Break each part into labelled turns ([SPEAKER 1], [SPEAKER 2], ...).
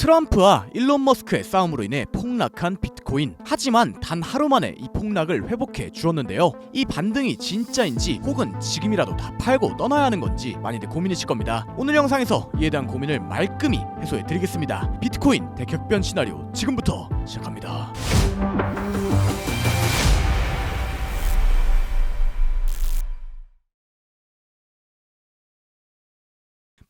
[SPEAKER 1] 트럼프와 일론 머스크의 싸움으로 인해 폭락한 비트코인. 하지만 단 하루 만에 이 폭락을 회복해 주었는데요. 이 반등이 진짜인지 혹은 지금이라도 다 팔고 떠나야 하는 건지 많이들 고민이실 겁니다. 오늘 영상에서 이에 대한 고민을 말끔히 해소해 드리겠습니다. 비트코인 대격변 시나리오 지금부터 시작합니다.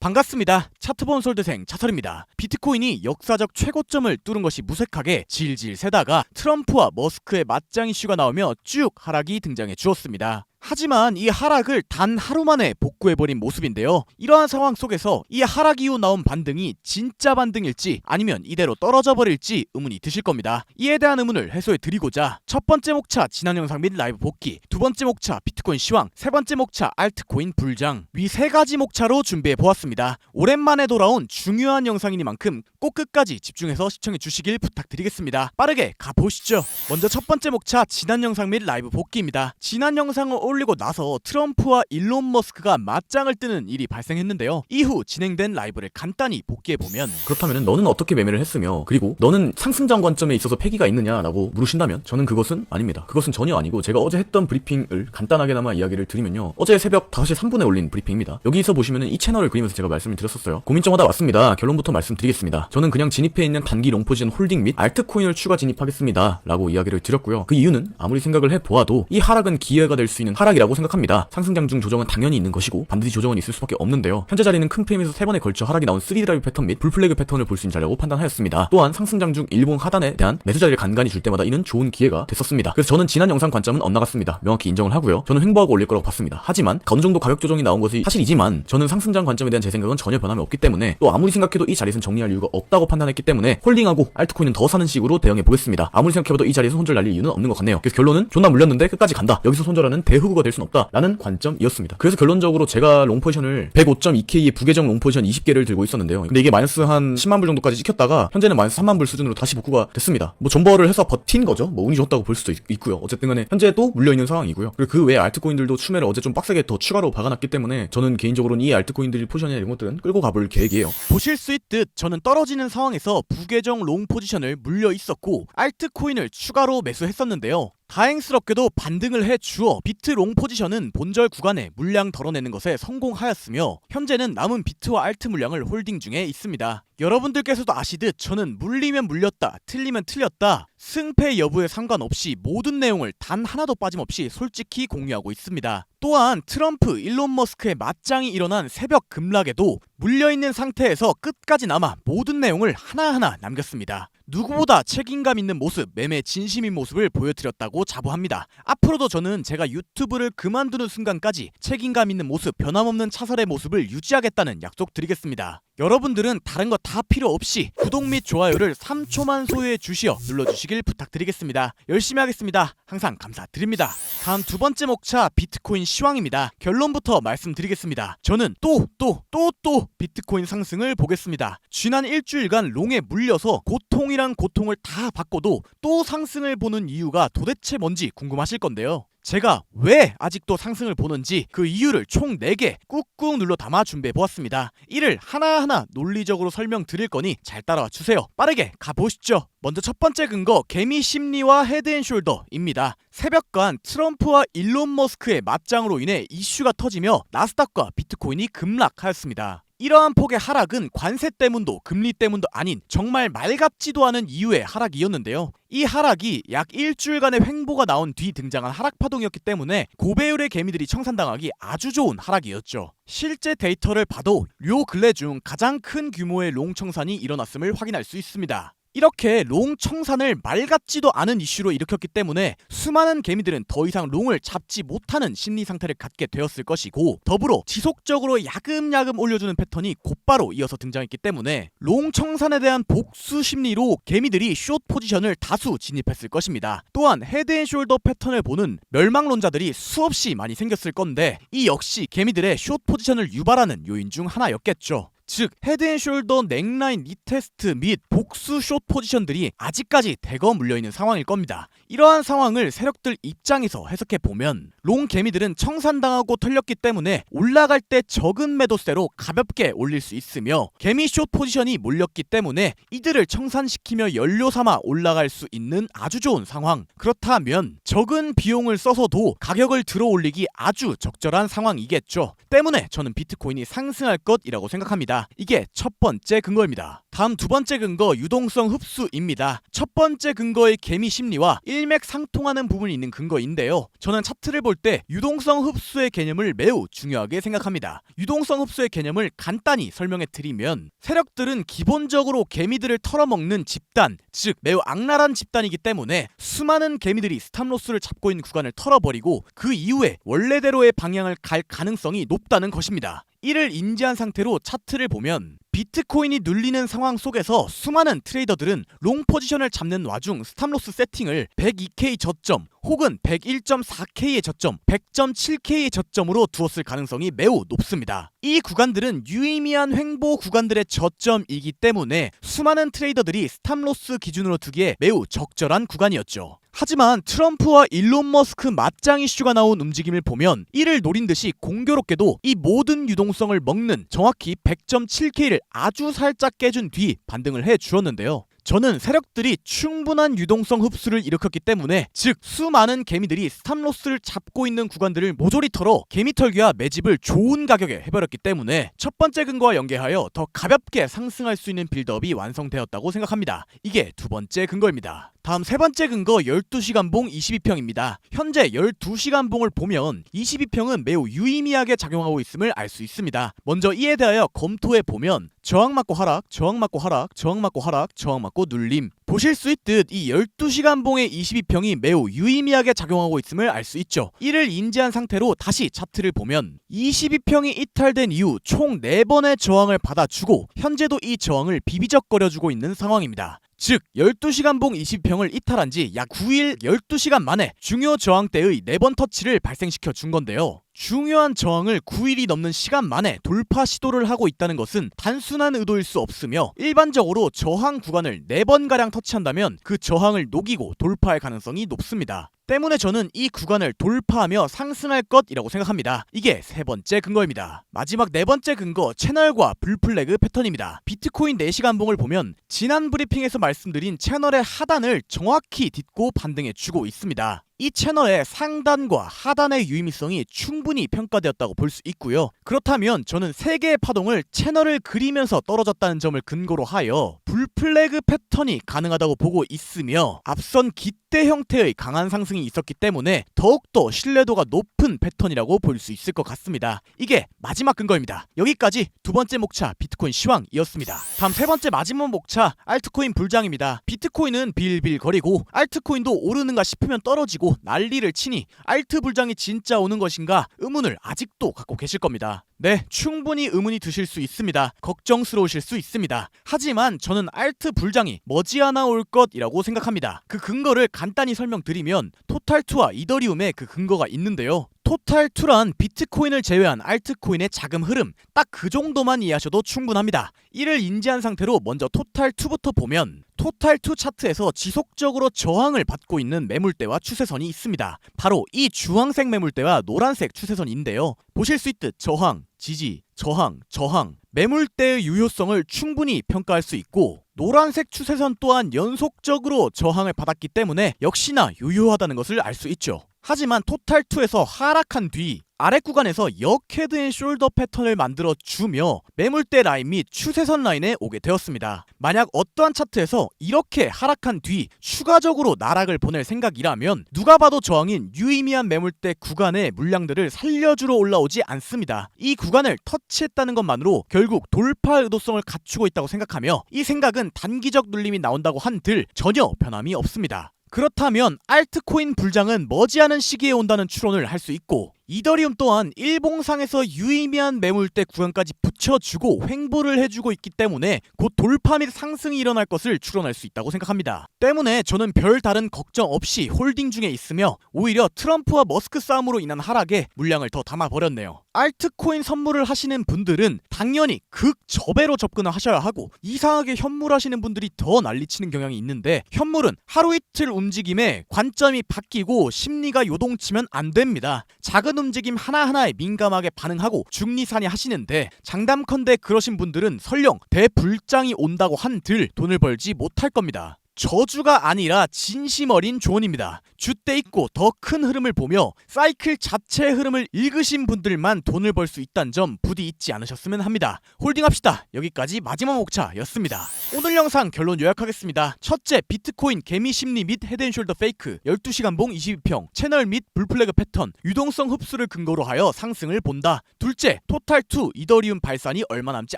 [SPEAKER 1] 반갑습니다. 차트본 솔드생 차설입니다. 비트코인이 역사적 최고점을 뚫은 것이 무색하게 질질 새다가 트럼프와 머스크의 맞짱 이슈가 나오며 쭉 하락이 등장해 주었습니다. 하지만 이 하락을 단 하루 만에 복구해버린 모습인데요. 이러한 상황 속에서 이 하락 이후 나온 반등이 진짜 반등일지 아니면 이대로 떨어져 버릴지 의문이 드실 겁니다. 이에 대한 의문을 해소해 드리고자 첫 번째 목차 지난 영상 및 라이브 복귀, 두 번째 목차 비트코인 시황, 세 번째 목차 알트코인 불장 위 세 가지 목차로 준비해 보았습니다. 오랜만에 돌아온 중요한 영상이니만큼 꼭 끝까지 집중해서 시청해 주시길 부탁드리겠습니다. 빠르게 가보시죠. 먼저 첫 번째 목차 지난 영상 및 라이브 복귀입니다. 지난 영상을 올리고 나서 트럼프와 일론 머스크가 맞짱을 뜨는 일이 발생했는데요. 이후 진행된 라이브를 간단히 복귀해 보면
[SPEAKER 2] 그렇다면 너는 어떻게 매매를 했으며 그리고 너는 상승장 관점에 있어서 패기가 있느냐라고 물으신다면 저는 그것은 아닙니다. 그것은 전혀 아니고 제가 어제 했던 브리핑을 간단하게나마 이야기를 드리면요. 어제 새벽 5시 3분에 올린 브리핑입니다. 여기서 보시면은 이 채널을 그리면서 제가 말씀을 드렸었어요. 고민 좀 하다 왔습니다. 결론부터 말씀드리겠습니다. 저는 그냥 진입해 있는 단기 롱포지션 홀딩 및 알트코인을 추가 진입하겠습니다. 라고 이야기를 드렸고요. 그 이유는 아무리 생각을 해보아도 이 하락은 기회가 될 수 있는 하락이라고 생각합니다. 상승장 중 조정은 당연히 있는 것이고 반드시 조정은 있을 수밖에 없는데요. 현재 자리는 큰 프레임에서 세 번에 걸쳐 하락이 나온 3드라이브 패턴 및 불플래그 패턴을 볼 수 있는 자리라고 판단하였습니다. 또한 상승장 중 일본 하단에 대한 매수 자리를 간간히 줄 때마다 이는 좋은 기회가 됐었습니다. 그래서 저는 지난 영상 관점은 엇나갔습니다. 명확히 인정을 하고요. 저는 횡보하고 올릴 거라고 봤습니다. 하지만 어느 정도 가격 조정이 나온 것이 사실이지만 저는 상승장 관점에 대한 제 생각은 전혀 변함이 없기 때문에 또 아무리 생각해도 이 자리에서 정리할 이유가 없다고 판단했기 때문에 홀딩하고 알트코인은 더 사는 식으로 대응해 보겠습니다. 아무리 생각해봐도 이 자리에서 손절 날릴 이유는 없는 것 같네요. 그래서 결론은 존나 물렸는데 끝까지 간다. 여기서 손절하는 대 후구가 될 순 없다라는 관점이었습니다. 그래서 결론적으로 제가 롱포지션을 105.2K의 부계정 롱포지션 20개를 들고 있었는데요. 근데 이게 마이너스 한 10만 불 정도까지 찍혔다가 현재는 마이너스 3만 불 수준으로 다시 복구가 됐습니다. 뭐 존버를 해서 버틴 거죠. 뭐 운이 좋았다고 볼 수도 있, 고요 어쨌든 간에 현재 또 물려 있는 상황이고요. 그리고 그 외에 알트코인들도 추매를 어제 좀 빡세게 더 추가로 박아놨기 때문에 저는 개인적으로는 이 알트코인들 포지션이나 이런 것들은 끌고 가볼 계획이에요.
[SPEAKER 1] 보실 수 있듯 저는 떨어지는 상황에서 부계정 롱 포지션을 물려 있었고 알트코인을 추가로 매수했었는데요. 다행스럽게도 반등을 해 주어 비트 롱 포지션은 본절 구간에 물량 덜어내는 것에 성공하였으며 현재는 남은 비트와 알트 물량을 홀딩 중에 있습니다. 여러분들께서도 아시듯 저는 물리면 물렸다, 틀리면 틀렸다, 승패 여부에 상관없이 모든 내용을 단 하나도 빠짐없이 솔직히 공유하고 있습니다. 또한 트럼프, 일론 머스크의 맞짱이 일어난 새벽 급락에도 물려있는 상태에서 끝까지 남아 모든 내용을 하나하나 남겼습니다. 누구보다 책임감 있는 모습, 매매 진심인 모습을 보여드렸다고 자부합니다. 앞으로도 저는 제가 유튜브를 그만두는 순간까지 책임감 있는 모습, 변함없는 차설의 모습을 유지하겠다는 약속 드리겠습니다. 여러분들은 다른 거 다 필요 없이 구독 및 좋아요를 3초만 소유해 주시어 눌러주시길 부탁드리겠습니다. 열심히 하겠습니다. 항상 감사드립니다. 다음 두 번째 목차 비트코인 시황입니다. 결론부터 말씀드리겠습니다. 저는 또 또 또 또 비트코인 상승을 보겠습니다. 지난 일주일간 롱에 물려서 고통이란 고통을 다 받고도 또 상승을 보는 이유가 도대체 뭔지 궁금하실 건데요. 제가 왜 아직도 상승을 보는지 그 이유를 총 4개 꾹꾹 눌러 담아 준비해 보았습니다. 이를 하나하나 논리적으로 설명드릴 거니 잘 따라와 주세요. 빠르게 가보시죠. 먼저 첫 번째 근거 개미 심리와 헤드앤숄더입니다. 새벽간 트럼프와 일론 머스크의 맞짱으로 인해 이슈가 터지며 나스닥과 비트코인이 급락하였습니다. 이러한 폭의 하락은 관세 때문도 금리 때문도 아닌 정말 맑갑지도 않은 이유의 하락이었는데요. 이 하락이 약 일주일간의 횡보가 나온 뒤 등장한 하락 파동이었기 때문에 고배율의 개미들이 청산당하기 아주 좋은 하락이었죠. 실제 데이터를 봐도 요 근래 중 가장 큰 규모의 롱 청산이 일어났음을 확인할 수 있습니다. 이렇게 롱 청산을 말 같지도 않은 이슈로 일으켰기 때문에 수많은 개미들은 더 이상 롱을 잡지 못하는 심리 상태를 갖게 되었을 것이고 더불어 지속적으로 야금야금 올려주는 패턴이 곧바로 이어서 등장했기 때문에 롱 청산에 대한 복수 심리로 개미들이 숏 포지션을 다수 진입했을 것입니다. 또한 헤드앤숄더 패턴을 보는 멸망론자들이 수없이 많이 생겼을 건데 이 역시 개미들의 숏 포지션을 유발하는 요인 중 하나였겠죠. 즉 헤드앤숄더 넥라인 리테스트 및 복수 숏 포지션들이 아직까지 대거 물려있는 상황일 겁니다. 이러한 상황을 세력들 입장에서 해석해 보면 롱 개미들은 청산당하고 털렸기 때문에 올라갈 때 적은 매도세로 가볍게 올릴 수 있으며 개미 숏 포지션이 몰렸기 때문에 이들을 청산시키며 연료 삼아 올라갈 수 있는 아주 좋은 상황. 그렇다면 적은 비용을 써서도 가격을 들어 올리기 아주 적절한 상황이겠죠. 때문에 저는 비트코인이 상승할 것이라고 생각합니다. 이게 첫 번째 근거입니다. 다음 두 번째 유동성 흡수입니다. 첫 번째 근거의 개미 심리와 일맥상통하는 부분이 있는 근거인데요. 저는 차트를 볼 때 유동성 흡수의 개념을 매우 중요하게 생각합니다. 유동성 흡수의 개념을 간단히 설명해 드리면 세력들은 기본적으로 개미들을 털어먹는 집단, 즉 매우 악랄한 집단이기 때문에 수많은 개미들이 스탑로스를 잡고 있는 구간을 털어버리고 그 이후에 원래대로의 방향을 갈 가능성이 높다는 것입니다. 이를 인지한 상태로 차트를 보면 비트코인이 눌리는 상황 속에서 수많은 트레이더들은 롱 포지션을 잡는 와중 스탑로스 세팅을 102K 저점 혹은 101.4K의 저점, 100.7K의 저점으로 두었을 가능성이 매우 높습니다. 이 구간들은 유의미한 횡보 구간들의 저점이기 때문에 수많은 트레이더들이 스탑로스 기준으로 두기에 매우 적절한 구간이었죠. 하지만 트럼프와 일론 머스크 맞짱 이슈가 나온 움직임을 보면 이를 노린 듯이 공교롭게도 이 모든 유동성을 먹는 정확히 100.7K를 아주 살짝 깨준 뒤 반등을 해 주었는데요. 저는 세력들이 충분한 유동성 흡수를 일으켰기 때문에 즉 수많은 개미들이 스탑로스를 잡고 있는 구간들을 모조리 털어 개미 털기와 매집을 좋은 가격에 해버렸기 때문에 첫 번째 근거와 연계하여 더 가볍게 상승할 수 있는 빌드업이 완성되었다고 생각합니다. 이게 두 번째 근거입니다. 다음 세 번째 근거 12시간 봉 22평입니다. 현재 12시간 봉을 보면 22평은 매우 유의미하게 작용하고 있음을 알 수 있습니다. 먼저 이에 대하여 검토해 보면 저항 맞고 하락, 저항 맞고 하락, 저항 맞고 하락, 저항 맞고 눌림. 보실 수 있듯 이 12시간 봉의 22평이 매우 유의미하게 작용하고 있음을 알 수 있죠. 이를 인지한 상태로 다시 차트를 보면 22평이 이탈된 이후 총 4번의 저항을 받아주고 현재도 이 저항을 비비적거려주고 있는 상황입니다. 즉 12시간 봉 20평을 이탈한 지 약 9일 12시간 만에 중요 저항대의 4번 터치를 발생시켜 준 건데요. 중요한 저항을 9일이 넘는 시간 만에 돌파 시도를 하고 있다는 것은 단순한 의도일 수 없으며 일반적으로 저항 구간을 4번가량 터치한다면 그 저항을 녹이고 돌파할 가능성이 높습니다. 때문에 저는 이 구간을 돌파하며 상승할 것이라고 생각합니다. 이게 세 번째 근거입니다. 마지막 네 번째 근거 채널과 불플래그 패턴입니다. 비트코인 4시간 봉을 보면 지난 브리핑에서 말씀드린 채널의 하단을 정확히 딛고 반등해 주고 있습니다. 이 채널의 상단과 하단의 유의미성이 충분히 평가되었다고 볼 수 있고요. 그렇다면 저는 세 개의 파동을 채널을 그리면서 떨어졌다는 점을 근거로 하여 불플래그 패턴이 가능하다고 보고 있으며 앞선 기대 형태의 강한 상승이 있었기 때문에 더욱더 신뢰도가 높은 패턴이라고 볼 수 있을 것 같습니다. 이게 마지막 근거입니다. 여기까지 두 번째 목차 비트코인 시황이었습니다. 다음 세 번째 마지막 목차 알트코인 불장입니다. 비트코인은 빌빌거리고 알트코인도 오르는가 싶으면 떨어지고 난리를 치니 알트 불장이 진짜 오는 것인가 의문을 아직도 갖고 계실 겁니다. 네, 충분히 의문이 드실 수 있습니다. 걱정스러우실 수 있습니다. 하지만 저는 알트 불장이 머지않아 올 것이라고 생각합니다. 그 근거를 간단히 설명드리면 토탈2와 이더리움에 그 근거가 있는데요. 토탈2란 비트코인을 제외한 알트코인의 자금 흐름 딱 그 정도만 이해하셔도 충분합니다. 이를 인지한 상태로 먼저 토탈2부터 보면 토탈2 차트에서 지속적으로 저항을 받고 있는 매물대와 추세선이 있습니다. 바로 이 주황색 매물대와 노란색 추세선인데요. 보실 수 있듯 저항, 지지, 저항, 저항, 매물대의 유효성을 충분히 평가할 수 있고 노란색 추세선 또한 연속적으로 저항을 받았기 때문에 역시나 유효하다는 것을 알 수 있죠. 하지만 토탈2에서 하락한 뒤 아래 구간에서 역헤드 앤 숄더 패턴을 만들어 주며 매물대 라인 및 추세선 라인에 오게 되었습니다. 만약 어떠한 차트에서 이렇게 하락한 뒤 추가적으로 나락을 보낼 생각이라면 누가 봐도 저항인 유의미한 매물대 구간의 물량들을 살려주러 올라오지 않습니다. 이 구간을 터치했다는 것만으로 결국 돌파 의도성을 갖추고 있다고 생각하며 이 생각은 단기적 눌림이 나온다고 한들 전혀 변함이 없습니다. 그렇다면 알트코인 불장은 머지않은 시기에 온다는 추론을 할 수 있고 이더리움 또한 일봉상에서 유의미한 매물대 구간까지 붙여주고 횡보를 해주고 있기 때문에 곧 돌파 및 상승이 일어날 것을 추론할 수 있다고 생각합니다. 때문에 저는 별 다른 걱정 없이 홀딩 중에 있으며 오히려 트럼프와 머스크 싸움으로 인한 하락에 물량을 더 담아버렸네요. 알트코인 선물을 하시는 분들은 당연히 극저배로 접근을 하셔야 하고 이상하게 현물하시는 분들이 더 난리치는 경향이 있는데 현물은 하루 이틀 움직임에 관점이 바뀌고 심리가 요동치면 안 됩니다. 작은 움직임 하나하나에 민감하게 반응하고 중리산이 하시는데 장담컨대 그러신 분들은 설령 대불장이 온다고 한들 돈을 벌지 못할 겁니다. 저주가 아니라 진심 어린 조언입니다. 줏대 있고 더 큰 흐름을 보며 사이클 자체의 흐름을 읽으신 분들만 돈을 벌 수 있다는 점 부디 잊지 않으셨으면 합니다. 홀딩합시다. 여기까지 마지막 목차였습니다. 오늘 영상 결론 요약하겠습니다. 첫째, 비트코인 개미 심리 및 헤드앤숄더 페이크 12시간 봉 22평 채널 및 불플래그 패턴 유동성 흡수를 근거로 하여 상승을 본다. 둘째, 토탈2 이더리움 발산이 얼마 남지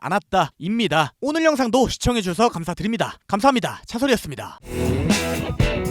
[SPEAKER 1] 않았다. 입니다. 오늘 영상도 시청해주셔서 감사드립니다. 감사합니다. 차설이었습니다. Media.